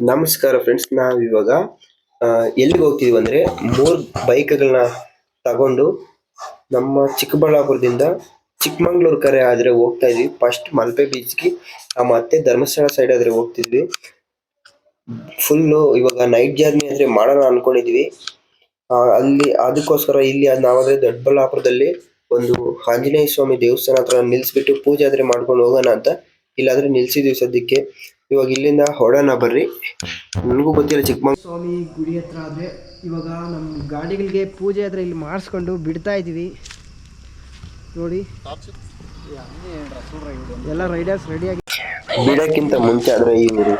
ನಮಸ್ಕಾರ ಫ್ರೆಂಡ್ಸ್ ನಾವು ಇವಾಗ ಎಲ್ಲಿಗೆ ಹೋಗ್ತಿದೀವಿ ಅಂದ್ರೆ ಮೂರು ಬೈಕ್ಗಳನ್ನ ತಗೊಂಡು ನಮ್ಮ ಚಿಕ್ಕಬಳ್ಳಾಪುರದಿಂದ ಚಿಕ್ಕಮಂಗ್ಳೂರು ಕರೆ ಆದ್ರೆ ಹೋಗ್ತಾ ಇದ್ವಿ. ಫಸ್ಟ್ ಮಲ್ಪೆ ಬೀಚ್ಗೆ ಮತ್ತೆ ಧರ್ಮಸ್ಥಳ ಸೈಡ್ ಆದ್ರೆ ಹೋಗ್ತಿದ್ವಿ. ಫುಲ್ ಇವಾಗ ನೈಟ್ ಜರ್ನಿ ಅಂದ್ರೆ ಮಾಡೋಣ ಅನ್ಕೊಂಡಿದ್ವಿ. ಅಲ್ಲಿ ಅದಕ್ಕೋಸ್ಕರ ಇಲ್ಲಿ ನಾವಾದರೆ ದೊಡ್ಡಬಳ್ಳಾಪುರದಲ್ಲಿ ಒಂದು ಆಂಜನೇಯ ಸ್ವಾಮಿ ದೇವಸ್ಥಾನ ಹತ್ರ ನಿಲ್ಲಿಸ್ಬಿಟ್ಟು ಪೂಜೆ ಆದ್ರೆ ಮಾಡ್ಕೊಂಡು ಹೋಗೋಣ ಅಂತ ಇಲ್ಲಾದ್ರೆ ನಿಲ್ಸಿದ್ವಿ ಸದ್ಯಕ್ಕೆ. ಇವಾಗ ಇಲ್ಲಿಂದ ಹೊಡೋಣ ಬರ್ರಿ. ನನಗೂ ಗೊತ್ತಿಲ್ಲ ಚಿಕ್ಕಮಂಗ್ ಸ್ವಾಮಿ ಗುಡಿ ಹತ್ರ ಆದರೆ ಇವಾಗ ನಮ್ಮ ಗಾಡಿಗಳಿಗೆ ಪೂಜೆ ಆದರೆ ಇಲ್ಲಿ ಮಾಡಿಸ್ಕೊಂಡು ಬಿಡ್ತಾ ಇದ್ದೀವಿ ನೋಡಿ. ಎಲ್ಲ ರೈಡರ್ಸ್ ರೆಡಿಯಾಗಿ ಬಿಡೋಕ್ಕಿಂತ ಮುಂಚೆ ಆದ್ರೆ ಇವರು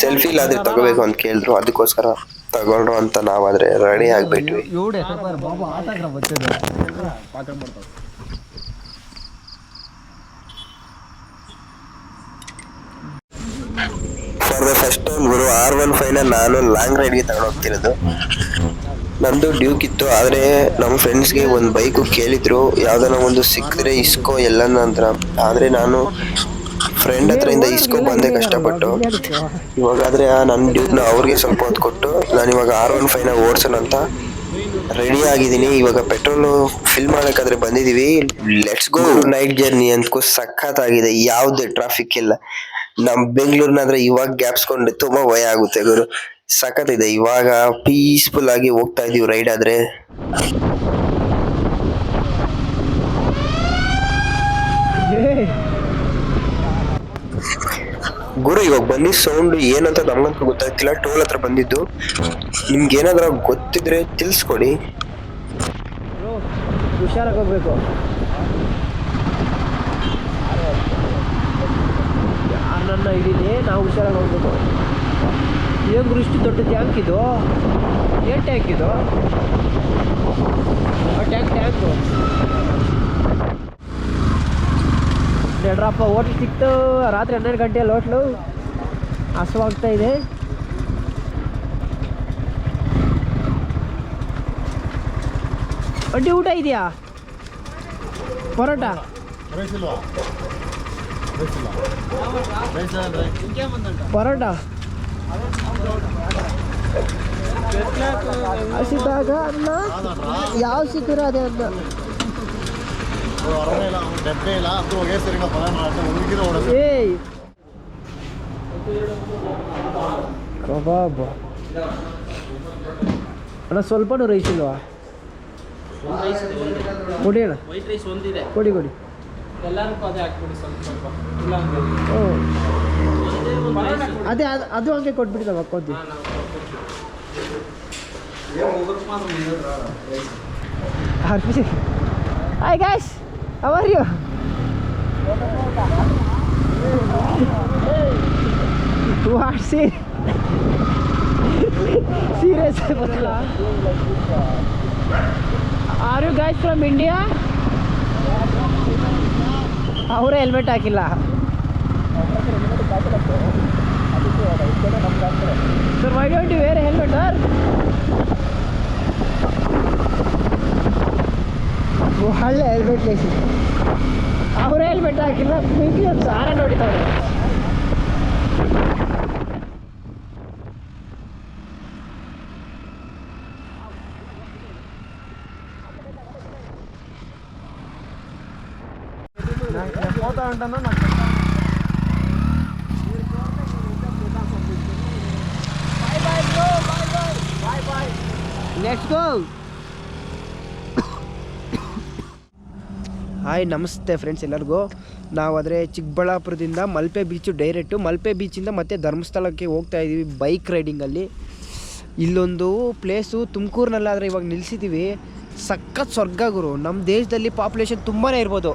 ಸೆಲ್ಫಿ ಇಲ್ಲಾದ್ರೆ ತಗೋಬೇಕು ಅಂತ ಕೇಳಿದ್ರು. ಅದಕ್ಕೋಸ್ಕರ ತಗೊಂಡ್ರು ಅಂತ ನಾವಾದರೆ ರೆಡಿ ಆಗ್ಬಿಟ್ವಿ. ಫಾರ್ ದ ಫಸ್ಟ್ ಟೈಮ್ ಗುರು ಆರ್ ಒನ್ ಫೈವ್ನ ನಾನು ಲಾಂಗ್ ರೈಡ್ಗೆ ತಗೊಂಡು ಹೋಗ್ತಿರೋದು. ನಂದು ಡ್ಯೂಕ್ ಇತ್ತು, ಆದ್ರೆ ನಮ್ಮ ಫ್ರೆಂಡ್ಸ್ಗೆ ಒಂದು ಬೈಕು ಕೇಳಿದ್ರು. ಯಾವ್ದಾನ ಒಂದು ಸಿಕ್ಕಿದ್ರೆ ಇಸ್ಕೋ ಎಲ್ಲನ ನಂತರ ಆದ್ರೆ ನಾನು ಫ್ರೆಂಡ್ ಹತ್ರದಿಂದ ಇಸ್ಕೋ ಬಂದೆ ಕಷ್ಟಪಟ್ಟು. ಇವಾಗಾದರೆ ಆ ನನ್ನ ಡ್ಯೂಕ್ನ ಅವ್ರಿಗೆ ಸ್ವಲ್ಪ ಹೊತ್ತು ಕೊಟ್ಟು ನಾನು ಇವಾಗ ಆರ್ ಒನ್ ಫೈವ್ನ ಓಡ್ಸೋಣ ಅಂತ ರೆಡಿ ಆಗಿದ್ದೀನಿ. ಇವಾಗ ಪೆಟ್ರೋಲ್ ಫಿಲ್ ಮಾಡೋಕ್ಕಾದ್ರೆ ಬಂದಿದೀವಿ. ಲೆಟ್ಸ್ ಗೋ ನೈಟ್ ಜರ್ನಿ ಅಂತಕ್ಕೂ ಸಖತ್ತಾಗಿದೆ. ಯಾವುದೇ ಟ್ರಾಫಿಕ್ ಇಲ್ಲ. ನಮ್ ಬೆಂಗಳೂರಿನಾದ್ರೆ ಇವಾಗ ಗ್ಯಾಪ್ಸ್ಕೊಂಡು ತುಂಬಾ ಭಯ ಆಗುತ್ತೆ ಗುರು. ಸಖತ್ ಇದೆ ಇವಾಗ ಪೀಸ್ಫುಲ್ ಆಗಿ ಹೋಗ್ತಾ ಇದೀವಿ ರೈಡ್ ಆದ್ರೆ. ಗುರು, ಇವಾಗ ಬನ್ನಿ ಸೌಂಡ್ ಏನಂತ ನಮ್ಗಂತೂ ಗೊತ್ತಾಗ್ತಿಲ್ಲ ಟೋಲ್ ಹತ್ರ ಬಂದಿದ್ದು. ನಿಮ್ಗೆ ಏನಾದ್ರೂ ಗೊತ್ತಿದ್ರೆ ತಿಳಿಸ್ಕೊಡಿ. ಹುಷಾರಾಗಿ ಹೋಗ್ಬೇಕು. ಯಾರನ್ನ ಹಿಡೀಲಿ ನಾವು ಹುಷಾರಾಗಿ ಹೋಗ್ಬೇಕು ಏನು ಇಷ್ಟು ದೊಡ್ಡ ಟ್ಯಾಂಕ್ ಇದು? ಏನು ಟ್ಯಾಂಕ್ ಇದು? ಟ್ಯಾಂಕ್ ಟ್ಯಾಂಕು ನಡ್ರಪ್ಪ ಹೋಟ್ಲ್ ಸಿಕ್ತು. ರಾತ್ರಿ ಹನ್ನೆರಡು ಗಂಟೆಯಲ್ಲಿ ಹೋಟ್ಲು ಹಸುವಾಗ್ತಾ ಇದೆ. ಅಡ್ಡಿ ಊಟ ಇದೆಯಾ? ಪರೋಟ. ಪರೋಟ. ಹಸಿದಾಗ ಅನ್ನ. ಯಾವ ಸಿಕ್ಕಿರೋ ಅದೇ ಅನ್ನ. ಏಯ್. ಕಬಾಬ್. ಅಣ್ಣ ಸ್ವಲ್ಪನೂ ರೈಸ್ ಇಲ್ವಾ? ಕೊಡಿ ಅಣ್ಣ. ಕೊಡಿ ಕೊಡಿ. ಎಲ್ಲರಿಗೂ ಅದೇ ಹಾಕ್ಬಿಡಿ ಸ್ವಲ್ಪ ಸ್ವಲ್ಪ ಇಲ್ಲ ಅಂದ್ರೆ ಹ್ಞೂ ಒಂದೇ ಒಂದು rice ಅದೇ ಅದು ಅದು ಹಂಗೆ ಕೊಟ್ಬಿಡ್ತಾವ ಕೊದ್ದಿ Hershey hi guys how are you what C serious ಬರಲ್ಲ are you guys from India ಅವರೇ ಹೆಲ್ಮೆಟ್ ಹಾಕಿಲ್ಲ. Sir why don't you wear helmet sir ಒಳ್ಳೆ ಹೆಲ್ಮೆಟ್ ಅವರೇ ಹೆಲ್ಮೆಟ್ ಹಾಕಿಲ್ಲ. ಮಿಗಿ ಹಾಯ್ ನಮಸ್ತೆ ಫ್ರೆಂಡ್ಸ್ ಎಲ್ಲರಿಗೂ. ನಾವಾದರೆ ಚಿಕ್ಕಬಳ್ಳಾಪುರದಿಂದ ಮಲ್ಪೆ ಬೀಚು ಡೈರೆಕ್ಟು ಮಲ್ಪೆ ಬೀಚಿಂದ ಮತ್ತೆ ಧರ್ಮಸ್ಥಳಕ್ಕೆ ಹೋಗ್ತಾ ಇದ್ದೀವಿ ಬೈಕ್ ರೈಡಿಂಗಲ್ಲಿ ಇಲ್ಲೊಂದು ಪ್ಲೇಸು ತುಮಕೂರಿನಲ್ಲಾದರೆ ಇವಾಗ ನಿಲ್ಲಿಸಿದ್ದೀವಿ ಸಖತ್ ಸ್ವರ್ಗ ಗುರು. ನಮ್ಮ ದೇಶದಲ್ಲಿ ಪಾಪ್ಯುಲೇಷನ್ ತುಂಬಾ ಇರ್ಬೋದು.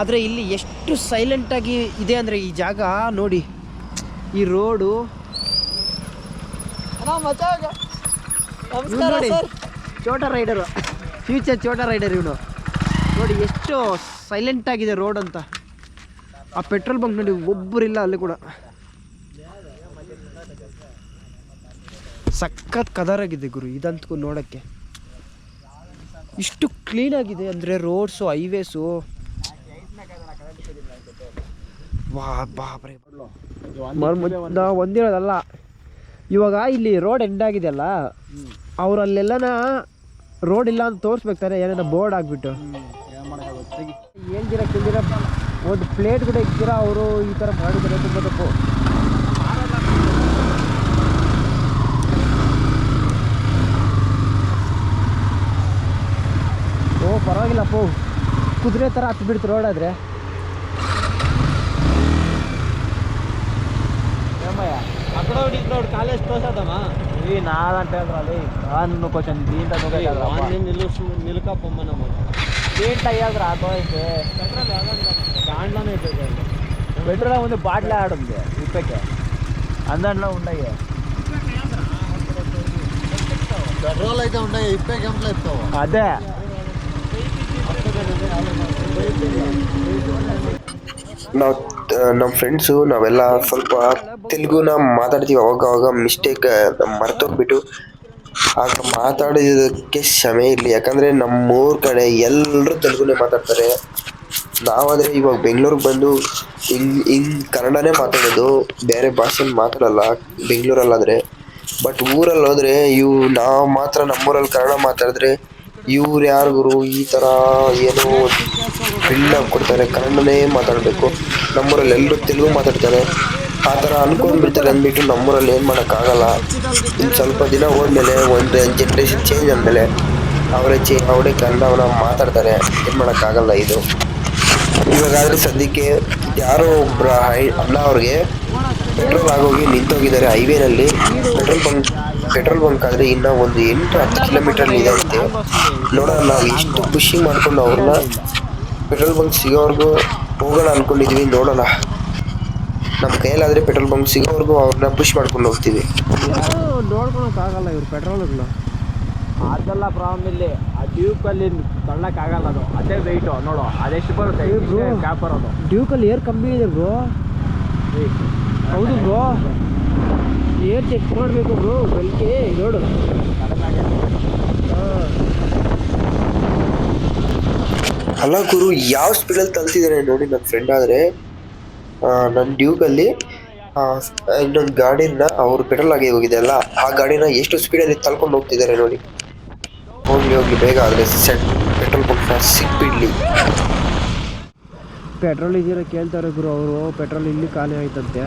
ಆದರೆ ಇಲ್ಲಿ ಎಷ್ಟು ಸೈಲೆಂಟಾಗಿ ಇದೆ ಅಂದರೆ ಈ ಜಾಗ ನೋಡಿ. ಈ ರೋಡು. ನೋಡಿ ಚೋಟ ರೈಡರು. ಫ್ಯೂಚರ್ ಚೋಟ ರೈಡರ್ ಇವನು. ನೋಡಿ ಎಷ್ಟು ಸೈಲೆಂಟ್ ಆಗಿದೆ ರೋಡ್ ಅಂತ. ಆ ಪೆಟ್ರೋಲ್ ಬಂಕ್ ನೋಡಿ ಒಬ್ಬರಿಲ್ಲ ಅಲ್ಲಿ ಕೂಡ. ಸಖತ್ ಕದರಾಗಿದೆ ಗುರು ಇದಂತೂ ನೋಡೋಕ್ಕೆ. ಇಷ್ಟು ಕ್ಲೀನಾಗಿದೆ ಅಂದರೆ ರೋಡ್ಸು ಹೈವೇಸು ನಾ ಒಂದಿರೋದಲ್ಲ. ಇವಾಗ ಇಲ್ಲಿ ರೋಡ್ ಎಂಡ್ ಆಗಿದೆಯಲ್ಲ, ಅವರಲ್ಲೆಲ್ಲನ ರೋಡ್ ಇಲ್ಲ ಅಂತ ತೋರಿಸ್ಬೇಕು ತಾನೆ, ಏನೇನೋ ಬೋರ್ಡ್ ಆಗಿಬಿಟ್ಟು. ಹೇಳ್ದಿರ ಕೇಳಿದಿರ ಒಂದು ಪ್ಲೇಟ್ ಕೂಡ ಇಕ್ಕಿರ ಅವರು? ಈ ಥರ ಮಾಡಿದ್ದಾರೆ ತುಂಬ ತಪ್ಪು. ಓ ಪರವಾಗಿಲ್ಲಪ್ಪ ಕುದುರೆ ಥರ ಹತ್ತು ಬಿಡ್ತು ರೋಡ್ ఇది నాదంటే నువ్వు కొంచెం దీంట్లో అయితే దాంట్లోనే పెట్రోల్ ఉంది బాటిల్ ఆడుంది ఇప్పకే అందరిలో ఉన్నాయి పెట్రోల్ అయితే ఉన్నాయి ఇప్పే గంటలు ఇస్తావు. అదే. నా ನಮ್ಮ ಫ್ರೆಂಡ್ಸು ನಾವೆಲ್ಲ ಸ್ವಲ್ಪ ತೆಲುಗುನ ಮಾತಾಡ್ತೀವಿ ಅವಾಗ ಅವಾಗ ಮಿಸ್ಟೇಕ್ ಮರ್ತೋಗ್ಬಿಟ್ಟು. ಆಗ ಮಾತಾಡೋದಕ್ಕೆ ಕ್ಷಮೆ ಇರಲಿ ಯಾಕಂದ್ರೆ ನಮ್ಮೂರ್ ಕಡೆ ಎಲ್ಲರೂ ತೆಲುಗುನೇ ಮಾತಾಡ್ತಾರೆ. ನಾವಾದರೆ ಇವಾಗ ಬೆಂಗಳೂರಿಗೆ ಬಂದು ಇಂಗ್ ಇಂಗ್ ಕನ್ನಡನೇ ಮಾತಾಡೋದು, ಬೇರೆ ಭಾಷೆ ಮಾತಾಡಲ್ಲ, ಬೆಂಗಳೂರಲ್ಲಾದರೆ. ಬಟ್ ಊರಲ್ಲಿ ಹೋದ್ರೆ ಇವು, ನಾವು ಮಾತ್ರ ನಮ್ಮೂರಲ್ಲಿ ಕನ್ನಡ ಮಾತಾಡಿದ್ರೆ ಇವ್ರು ಯಾರು ಗುರು? ಈ ಥರ ಏನೋ ಬಿಲ್ಡಪ್ ಕೊಡ್ತಾರೆ, ಕನ್ನಡನೇ ಮಾತಾಡಬೇಕು. ನಮ್ಮೂರಲ್ಲಿ ಎಲ್ಲರೂ ತೆಲುಗು ಮಾತಾಡ್ತಾರೆ. ಆ ಥರ ಅನ್ಕೊಂಡ್ಬಿಡ್ತಾರೆ ಅಂದ್ಬಿಟ್ಟು ನಮ್ಮೂರಲ್ಲಿ ಏನು ಮಾಡೋಕ್ಕಾಗಲ್ಲ. ಇನ್ನು ಸ್ವಲ್ಪ ದಿನ ಹೋದ್ಮೇಲೆ ಒಂದು ಜನ್ರೇಷನ್ ಚೇಂಜ್ ಆದಮೇಲೆ ಅವರೇ ಚೇ ಅವರೇ ಕನ್ನಡವನ್ನ ಮಾತಾಡ್ತಾರೆ. ಏನು ಮಾಡೋಕ್ಕಾಗಲ್ಲ ಇದು. ಇವಾಗಾದರೆ ಸದ್ಯಕ್ಕೆ ಯಾರೋ ಒಬ್ಬರ ಅಣ್ಣ ಅವ್ರಿಗೆ ಪೆಟ್ರೋಲ್ ಆಗೋಗಿ ನಿಂತೋಗಿದ್ದಾರೆ ಹೈವೇನಲ್ಲಿ ಪೆಟ್ರೋಲ್ ಬಂಕ್ ಪೆಟ್ರೋಲ್ ಬಂಕ್ ಆದ್ರೆ ಇನ್ನ ಒಂದು ಎಂಟು ಹತ್ತು ಕಿಲೋಮೀಟರ್ ಇದೆ. ಅಂತೆ ನೋಡೋಣ ನಾವು ಎಷ್ಟು ಖುಷಿ ಮಾಡ್ಕೊಂಡು ಅವ್ರನ್ನ ಪೆಟ್ರೋಲ್ ಬಂಕ್ ಸಿಗೋವರೆಗೂ ಹೋಗೋಣ ಅನ್ಕೊಂಡಿದ್ವಿ ನೋಡೋಣ. ನಮ್ಮ ಕೈಯಲ್ಲಾದ್ರೆ ಪೆಟ್ರೋಲ್ ಬಂಕ್ ಸಿಗೋವರೆಗೂ ಅವ್ರನ್ನ ಪುಷ್ ಮಾಡ್ಕೊಂಡು ಹೋಗ್ತೀವಿ. ನೋಡ್ಕೊಳಕ್ಕಾಗಲ್ಲ ಇವ್ರು ಪೆಟ್ರೋಲ್ಗಳು ಅದೆಲ್ಲ ಪ್ರಾಬ್ಲಮ್ ಇಲ್ಲಿ. ಆ ಡ್ಯೂಕಲ್ಲಿ ತಳ್ಳಕ್ಕಾಗಲ್ಲ ಅದು. ಅದೇ ವೆಯ್ಟು ನೋಡು. ಅದೆಷ್ಟು ಬರುತ್ತೆ. ಕ್ಯಾಪ್ ಬರೋದು. ಡ್ಯೂಕಲ್ಲಿ ಏರ್ ಕಮ್ಮಿ ಇದೆ ಬ್ರೋ ಹೌದು ಬ್ರೋ ಏರ್ ಚೆಕ್ ಮಾಡಬೇಕು ಬ್ರೋ ಬೆಳಿಗ್ಗೆ ನೋಡು. ಅಲ್ಲ ಗುರು ಯಾವ ಸ್ಪೀಡಲ್ಲಿ ತಲ್ತಿದ್ದಾರೆ ನೋಡಿ ನನ್ನ ಫ್ರೆಂಡ್ ಆದರೆ. ನನ್ನ ಡ್ಯೂಕಲ್ಲಿ ಇನ್ನೊಂದು ಗಾಡಿನ ಅವರು ಪೆಟ್ರೋಲ್ ಆಗಿ ಹೋಗಿದೆ ಅಲ್ಲ ಆ ಗಾಡಿನ ಎಷ್ಟು ಸ್ಪೀಡಲ್ಲಿ ತಳ್ಕೊಂಡು ಹೋಗ್ತಿದ್ದಾರೆ ನೋಡಿ. ಹೋಗಿ ಹೋಗಿ ಬೇಗ ಆದರೆ ಸೆಟ್ ಪೆಟ್ರೋಲ್ ಪಂಪ್ನ ಸಿಕ್ಬಿಡ್ಲಿ. ಪೆಟ್ರೋಲ್ ಇದೀರ ಕೇಳ್ತಾರೆ ಗುರು ಅವರು ಪೆಟ್ರೋಲ್ ಇಲ್ಲಿ ಖಾಲಿ ಆಯ್ತಂತೆ.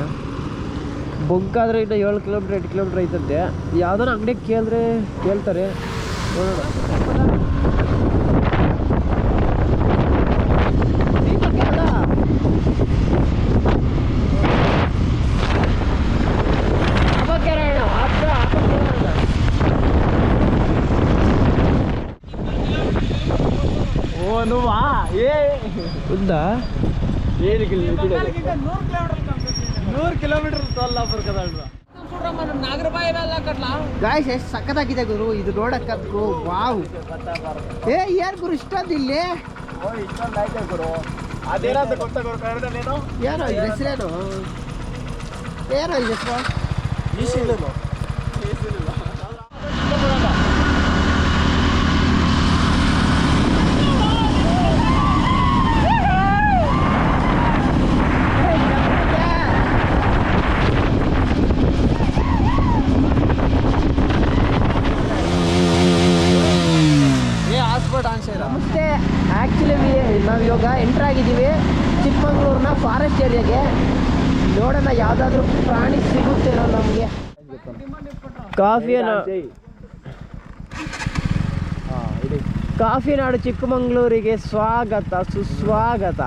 ಬೊಗ್ಗಾದರೆ ಇನ್ನೂ ಏಳು ಕಿಲೋಮೀಟ್ರ್ ಎಂಟು ಕಿಲೋಮೀಟ್ರ್ ಐತಂತೆ. ಯಾವ್ದಾರ ಅಂಗಡಿಗೆ ಕೇಳಿದ್ರೆ ಕೇಳ್ತಾರೆ. ನೋಡೋಣ ಏ. ఉందా ನೂರು ಕಿಲೋಮೀಟರ್ ನಾಗರಬಾಯಿ ಅಟ್ಲಾ ಗಾಯ್ಸ್ ಎಷ್ಟು ಸಖತ್ತಾಗಿದೆ ಗುರು. ಇದು ನೋಡಕ್ಕೂ ವಾವ್ ಏ ಯಾರು ಗುರು ಇಷ್ಟೊಂದು ಇಲ್ಲಿ? ಯಾರೋ ಹೆಸರೇನು? ಏನೋ ಹೆಸರು ಈ ಶಿಲ್ಲು ಏ ಹಾಸ್ಪಿಟ್ ಅನ್ಸಿಲ್ಲ ನಮಸ್ತೆ ಆ್ಯಕ್ಚುಲಿ ನಾವು ಇವಾಗ ಎಂಟ್ರ್ ಆಗಿದ್ದೀವಿ. ಚಿಕ್ಕಮಂಗ್ಳೂರಿನ ಫಾರೆಸ್ಟ್ ಏರಿಯಾಗೆ ನೋಡೋಣ ಯಾವುದಾದ್ರೂ ಪ್ರಾಣಿ ಸಿಗುತ್ತೇನೋ ನಮಗೆ. ಕಾಫಿ ಕಾಫಿ ನಾಡು ಚಿಕ್ಕಮಂಗ್ಳೂರಿಗೆ ಸ್ವಾಗತ ಸುಸ್ವಾಗತ.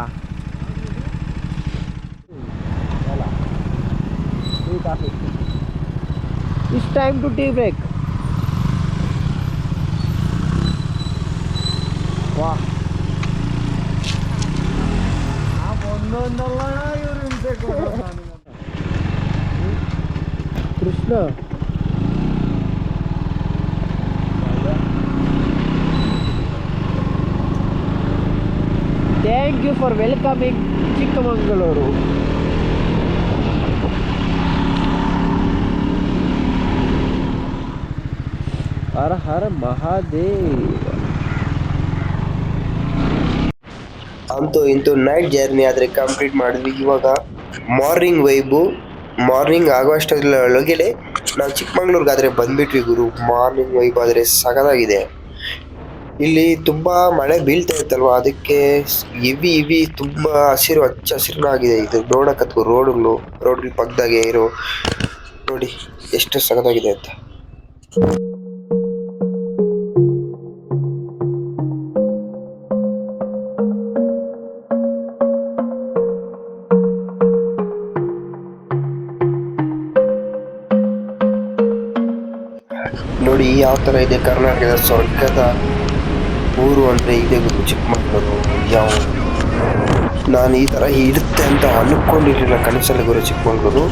Is time to tea break ವಾ ಒಂದೊಂದಲ್ಲ Krishna. Thank you for welcoming Chikkamagaluru Har Har Mahadev. ಅಂತೂ ಇಂತೂ ನೈಟ್ ಜರ್ನಿ ಆದರೆ ಕಂಪ್ಲೀಟ್ ಮಾಡಿದ್ವಿ. ಇವಾಗ ಮಾರ್ನಿಂಗ್ ವೈಬು ಮಾರ್ನಿಂಗ್ ಆಗುವಷ್ಟರೊಳಗಡೆ ನಾವು ಚಿಕ್ಕಮಂಗ್ಳೂರ್ಗಾದ್ರೆ ಬಂದ್ಬಿಟ್ವಿ ಗುರು. ಮಾರ್ನಿಂಗ್ ವೈಬ್ ಆದರೆ ಸಗದಾಗಿದೆ ಇಲ್ಲಿ ತುಂಬಾ ಮಳೆ ಬೀಳ್ತಾ ಇತ್ತಲ್ವಾ? ಅದಕ್ಕೆ ಇವಿ ಇವಿ ತುಂಬಾ ಹಸಿರು, ಹಚ್ಚ ಹಸಿರಾಗಿದೆ ಇದು ನೋಡಕತ್ಕು ರೋಡ್ಗಳು, ರೋಡ್ಗಳ ಪಕ್ಕದಾಗೆ ಇರೋ. ನೋಡಿ, ಎಷ್ಟು ಸಗದಾಗಿದೆ ಅಂತ. ತರ ಇದೆ ಕರ್ನಾಟಕದ ಸ್ವರ್ಗದ ಊರು ಅಂದರೆ ಇದೆ ಚಿಕ್ಕಮಗಳೂರು ಯಾವ ನಾನು ಈ ಥರ ಇರುತ್ತೆ ಅಂತ ಅಂದ್ಕೊಂಡಿರಲಿಲ್ಲ ಕನಸಲ್ಲಿ ಗುರು ಚಿಕ್ಕಮಗಳೂರು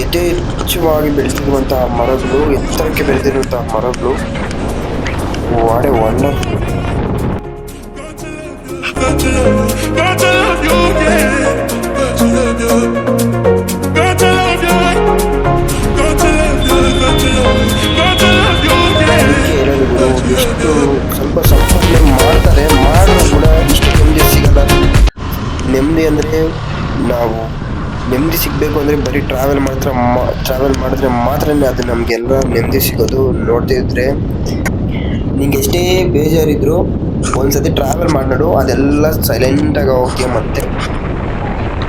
ಯಥೇಚ್ಛವಾಗಿ ಬೆಳೆದಿರುವಂತಹ ಮರಗಳು ಎತ್ತರಕ್ಕೆ ಬೆಳೆದಿರುವಂತಹ ಮರಗಳು ವಾಡೆ ಒಣ yeah. ಸ್ವಲ್ಪ ಮಾಡ್ತಾರೆ, ಮಾಡಿದ್ರು ಕೂಡ ಇಷ್ಟು ನೆಮ್ಮದಿ ಸಿಗಲ್ಲ. ನೆಮ್ಮದಿ ಅಂದರೆ ನಾವು ನೆಮ್ಮದಿ ಸಿಗಬೇಕು ಅಂದರೆ ಬರೀ ಟ್ರಾವೆಲ್ ಮಾತ್ರ ಟ್ರಾವೆಲ್ ಮಾಡಿದ್ರೆ ಮಾತ್ರನೇ ಅದು ನಮಗೆಲ್ಲ ನೆಮ್ಮದಿ ಸಿಗೋದು ನೋಡ್ತಾ ಇದ್ರೆ. ನಿಂಗೆ ಎಷ್ಟೇ ಬೇಜಾರಿದ್ರು ಒಂದ್ಸತಿ ಟ್ರಾವೆಲ್ ಮಾಡಿ ಅದೆಲ್ಲ ಸೈಲೆಂಟಾಗಿ ಹೋಗ್ತೀಯ ಮತ್ತೆ.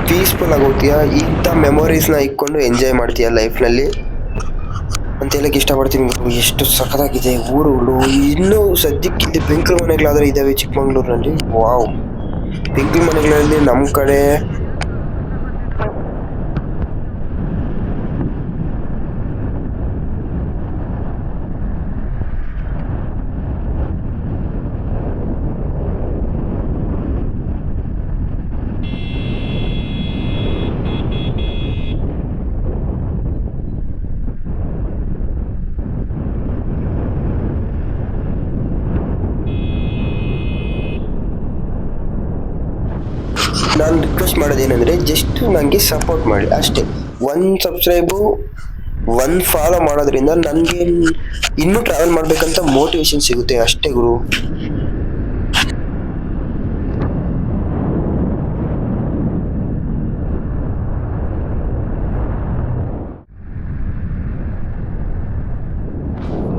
ಪೀಸ್ಫುಲ್ ಆಗಿ ಹೋಗ್ತೀಯ, ಇಂಥ ಮೆಮೊರೀಸ್ನ ಇಕ್ಕೊಂಡು ಎಂಜಾಯ್ ಮಾಡ್ತೀಯ ಲೈಫ್ನಲ್ಲಿ ಅಂತ ಹೇಳಕ್ಕೆ ಇಷ್ಟಪಡ್ತೀನಿ. ಎಷ್ಟು ಸಖತ್ತಾಗಿದೆ ಊರುಗಳು. ಇನ್ನೂ ಸದ್ಯಕ್ಕೆ ಇಲ್ಲಿ ಬೆಂಕಲ್ ಮನೆಗಳಾದ್ರೆ ಇದಾವೆ ಚಿಕ್ಕಮಂಗ್ಳೂರಿನಲ್ಲಿ. ವಾವ್. ಬೆಂಕಲ್ ಮನೆಗಳಲ್ಲಿ ನಮ್ಮ ಕಡೆ ನಾನು ರಿಕ್ವೆಸ್ಟ್ ಮಾಡೋದೇನೆಂದರೆ ಜಸ್ಟ್ ನನಗೆ ಸಪೋರ್ಟ್ ಮಾಡಿ, ಅಷ್ಟೇ. ಒನ್ ಸಬ್ಸ್ಕ್ರೈಬು ಒನ್ ಫಾಲೋ ಮಾಡೋದ್ರಿಂದ ನನಗೆ ಇನ್ನೂ ಟ್ರಾವೆಲ್ ಮಾಡಬೇಕಂತ ಮೋಟಿವೇಶನ್ ಸಿಗುತ್ತೆ, ಅಷ್ಟೇ ಗುರು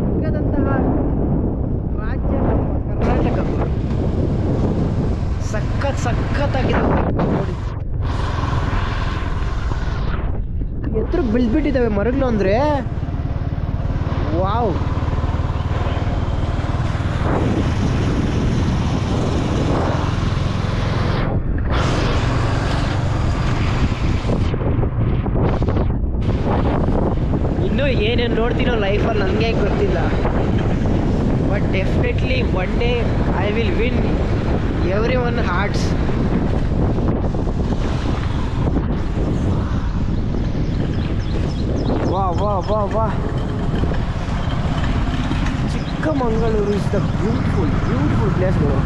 ಚಿಕ್ಕದಂತಹ ರಾಜ್ಯ ನಮ್ಮ ಕರ್ನಾಟಕ ಸಖತ್ ಸಖತ್ತಾಗಿದೆ ನೋಡಿ ಎತ್ತರ ಬಿಳ್ಬಿಟ್ಟಿದ್ದಾವೆ ಮರಗಳು ಅಂದರೆ. ವಾವ್. ಇನ್ನೂ ಏನೇನು ನೋಡ್ತೀನೋ ಲೈಫಲ್ಲಿ ನನಗೆ ಗೊತ್ತಿಲ್ಲ. But definitely one day I will win everyone hearts ವಾ ವಾ. Chikkamagaluru is the beautiful beautiful ಪ್ಲೇಸ್ಗಳು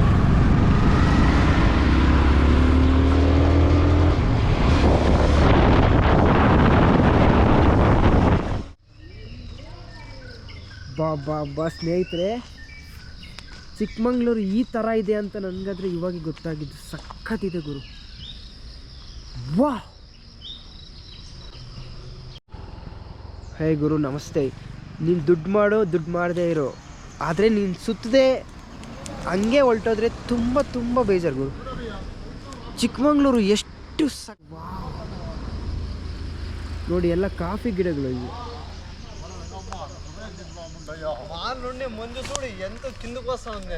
ಬಾ ಬಾ ಬಾ, ಸ್ನೇಹಿತರೆ. ಚಿಕ್ಕಮಂಗ್ಳೂರು ಈ ಥರ ಇದೆ ಅಂತ ನನಗಾದರೆ ಇವಾಗ ಗೊತ್ತಾಗಿದ್ದು ಸಖತ್ತಿದೆ ಗುರು. ವಾ. ಹೇ ಗುರು, ನಮಸ್ತೆ. ನೀನು ದುಡ್ಡು ಮಾಡೋ, ದುಡ್ಡು ಮಾಡದೇ ಇರೋ. ಆದರೆ ನೀನು ಸುತ್ತದೆ ಹಂಗೆ ಹೊಲ್ಟೋದ್ರೆ ತುಂಬ ತುಂಬ ಬೇಜಾರು ಗುರು. ಚಿಕ್ಕಮಂಗ್ಳೂರು ಎಷ್ಟು ಸ ನೋಡಿ, ಎಲ್ಲ ಕಾಫಿ ಗಿಡಗಳು ಇವು. ಮಂಜು ನೋಡಿ ಎಂತ ತಿಂದು ಅಂದೆ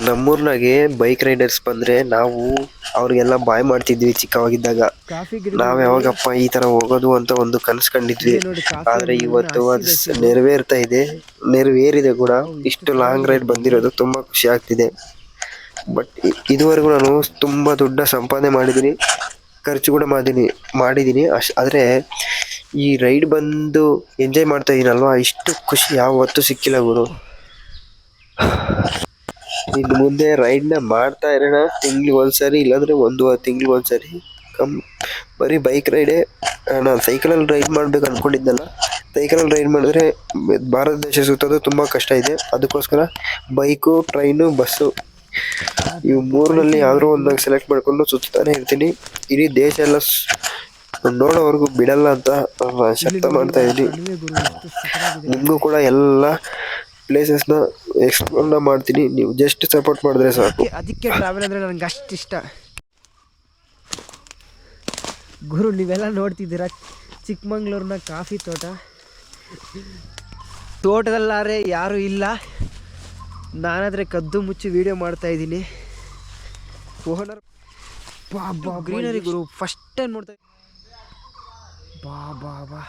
ನಮ್ಮೂರ್ನಾಗೆ ಬೈಕ್ ರೈಡರ್ಸ್ ಬಂದ್ರೆ ನಾವು ಅವ್ರಿಗೆಲ್ಲ ಬಾಯ್ ಮಾಡ್ತಿದ್ವಿ ಚಿಕ್ಕವಾಗಿದ್ದಾಗ. ನಾವ್ ಯಾವಾಗಪ್ಪ ಈ ತರ ಹೋಗೋದು ಅಂತ ಒಂದು ಕನಸು ಕಂಡಿದ್ವಿ ಆದ್ರೆ ಇವತ್ತು ಅದು ನೆರವೇರ್ತಾ ಇದೆ. ನೆರವೇರಿದೆ ಕೂಡ. ಇಷ್ಟು ಲಾಂಗ್ ರೈಡ್ ಬಂದಿರೋದು ತುಂಬಾ ಖುಷಿ ಆಗ್ತಿದೆ. ಬಟ್ ಇದುವರೆಗೂ ನಾನು ತುಂಬಾ ದೊಡ್ಡ ಸಂಪಾದನೆ ಮಾಡಿದ್ದೀನಿ. ಖರ್ಚು ಕೂಡ ಮಾಡಿದೀನಿ ಮಾಡಿದ್ದೀನಿ ಅಶ್ ಆದ್ರೆ ಈ ರೈಡ್ ಬಂದು ಎಂಜಾಯ್ ಮಾಡ್ತಾ ಇದೀನಲ್ವಾ? ಇಷ್ಟು ಖುಷಿ ಯಾವತ್ತೂ ಸಿಕ್ಕಿಲ್ಲ ಗುರು. ಇನ್ನು ಮುಂದೆ ರೈಡ್ನ ಮಾಡ್ತಾ ಇರೋಣ. ತಿಂಗ್ಳಿಗೆ ಒಂದ್ಸರಿ ಇಲ್ಲಾಂದ್ರೆ ಒಂದೂವರೆ ತಿಂಗ್ಳಿಗೆ ಒಂದ್ಸರಿ. ಕಮ್, ಬರೀ ಬೈಕ್ ರೈಡೇ ನಾನು ಸೈಕಲಲ್ಲಿ ರೈಡ್ ಮಾಡ್ಬೇಕು ಅಂದ್ಕೊಂಡಿದ್ದಲ್ಲ ಸೈಕಲಲ್ಲಿ ರೈಡ್ ಮಾಡಿದ್ರೆ ಭಾರತ ದೇಶ ಸುತ್ತೋದು ತುಂಬ ಕಷ್ಟ ಇದೆ. ಅದಕ್ಕೋಸ್ಕರ ಬೈಕು ಟ್ರೈನು ಬಸ್ಸು ಇವು ಮೂರರಲ್ಲಿ ಯಾವ್ದಾರು ಒಂದಾಗ ಸೆಲೆಕ್ಟ್ ಮಾಡ್ಕೊಂಡು ಸುತ್ತಾನೆ ಇರ್ತೀನಿ. ಇಡೀ ದೇಶ ಎಲ್ಲ ನೋಡೋವರೆಗೂ ಬಿಡಲ್ಲ ಅಂತ ಶಕ್ತ ಮಾಡ್ತಾ ಇದ್ದೀನಿ. ನಿಮಗೂ ಕೂಡ ಎಲ್ಲ ಪ್ಲೇಸಸ್ನ ಎಕ್ಸ್ಪ್ಲೋರ್ನ ಮಾಡ್ತೀನಿ. ನೀವು ಜಸ್ಟ್ ಸಪೋರ್ಟ್ ಮಾಡಿದ್ರೆ ಸಾಕು. ಅದಕ್ಕೆ ಅದಕ್ಕೆ ಟ್ರಾವೆಲ್ ಅಂದರೆ ನನಗೆ ಅಷ್ಟು ಇಷ್ಟ. ಗುರು ನೀವೆಲ್ಲ ನೋಡ್ತಿದ್ದೀರಾ? ಚಿಕ್ಕಮಂಗ್ಳೂರಿನ ಕಾಫಿ ತೋಟ. ತೋಟದಲ್ಲಾರೆ ಯಾರೂ ಇಲ್ಲ. ನಾನಾದರೆ ಕದ್ದು ಮುಚ್ಚಿ ವಿಡಿಯೋ ಮಾಡ್ತಾ ಇದ್ದೀನಿ. ಓನರ್ ಬಾ ಬಾ ಗ್ರೀನರಿ ಗುರು ಫಸ್ಟ್ ಟೈಮ್ ನೋಡ್ತಾ ಬಾ ಬಾ ಬಾ.